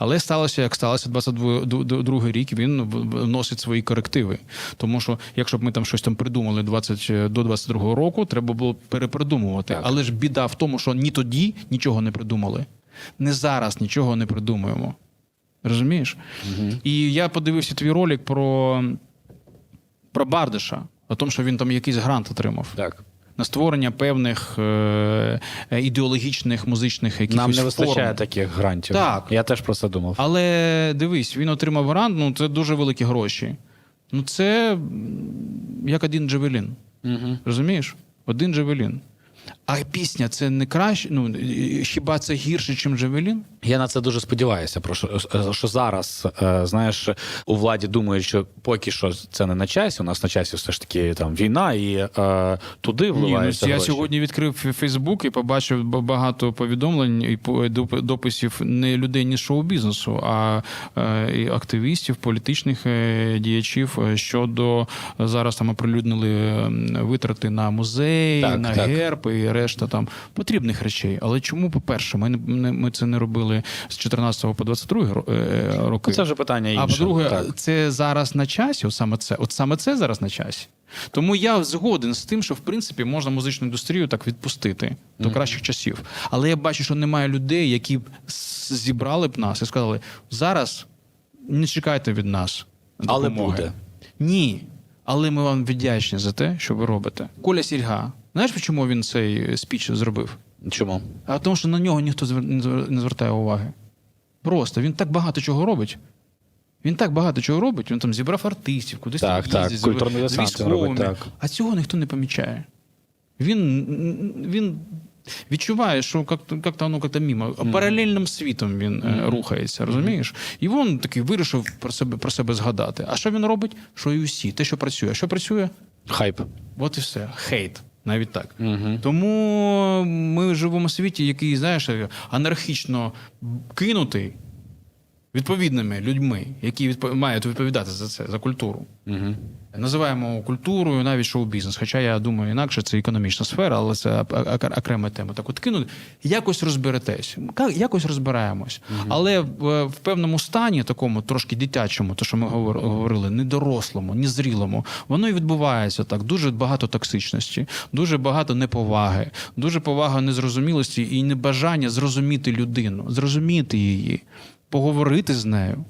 Але сталося, як сталося 22 рік, він вносить свої корективи. Тому що, якщо б ми там щось там придумали 20, до 22 року, треба було перепридумувати. Але ж біда в тому, що ні тоді нічого не придумали, не зараз нічого не придумуємо. Розумієш? І я подивився твій ролик про, про Бардиша, о тому, що він там якийсь грант отримав. Так. На створення певних е, е, ідеологічних музичних якихось Нам не вистачає форм. таких грантів. Так. Я теж про це думав. Але дивись, він отримав грант, ну це дуже великі гроші. Ну, це як один джевелін. Угу. Розумієш? Один джевелін. А пісня це не краще. Ну хіба це гірше, ніж джевелін? Я на це дуже сподіваюся. Про що, що зараз е, знаєш, у владі думають, що поки що це не на часі. У нас на часі все ж таки там війна, і е, туди Ні, ну, я гроші. сьогодні відкрив Фейсбук і побачив багато повідомлень і дописів не людей ні шоу-бізнесу, а е, і активістів, політичних е, діячів щодо зараз там оприлюднили витрати на музей, Так, на так. герб і решта там потрібних речей. Але чому, по-перше, ми не ми це не робили з 14 по 22 ро- е, роки? Ну, це вже питання інше. А по-друге, Так. це зараз на часі, от саме це. От саме це зараз на часі. Тому я згоден з тим, що в принципі можна музичну індустрію так відпустити до кращих часів. Але я бачу, що немає людей, які б зібрали б нас і сказали: зараз не чекайте від нас. Але буде. Ні. Але ми вам вдячні за те, що ви робите. Коля Сільга, знаєш, чому він цей спіч зробив? Чому? А тому, що на нього ніхто не звертає уваги. Просто він так багато чого робить. Він так багато чого робить. Він там зібрав артистів, кудись Так, там так, з- культурний з військовими. робить, так. А цього ніхто не помічає. Він, він відчуває, що як-то, воно як-то мимо. Паралельним світом він е, рухається, розумієш? І він такий вирішив про себе, про себе згадати. А що він робить? Що і усі, те, що працює. А що працює? Хайп. От і все. Хейт. Навіть так. Угу. Тому ми живемо в світі, який, знаєш, анархічно кинутий відповідними людьми, які відпо- мають відповідати за це, за культуру. Угу. Називаємо культурою навіть шоу-бізнес. Хоча я думаю, інакше це економічна сфера, але це ок- ок- окрема тема. Так от кинути, якось розберетесь, якось розбираємось. Але в, в певному стані, такому трошки дитячому, то що ми говор- говорили, недорослому, незрілому, воно і відбувається так. Дуже багато токсичності, дуже багато неповаги, дуже повага незрозумілості і небажання зрозуміти людину, зрозуміти її, поговорити з нею.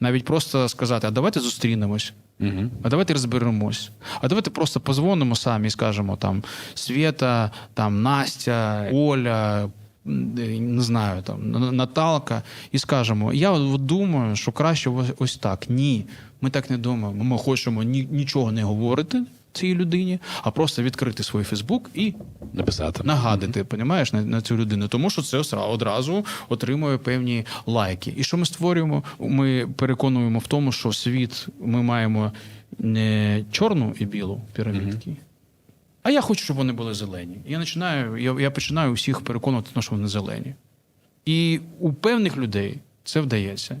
Навіть просто сказати, а давайте зустрінемось. Угу. А давайте розберемось. А давайте просто позвонимо самі і скажемо там Свєта, там Настя, Оля, не знаю, там Наталка, і скажемо: я от думаю, що краще ось- ось так. Ні, ми так не думаємо. Ми хочемо ні, нічого не говорити цій людині, а просто відкрити свій Фейсбук і Написати. нагадати, понімаєш, на, на цю людину, тому що це одразу отримує певні лайки. І що ми створюємо? Ми переконуємо в тому, що світ ми маємо не чорну і білу пірамідки. А я хочу, щоб вони були зелені. Я починаю, я, я починаю усіх переконувати, що вони зелені. І у певних людей це вдається.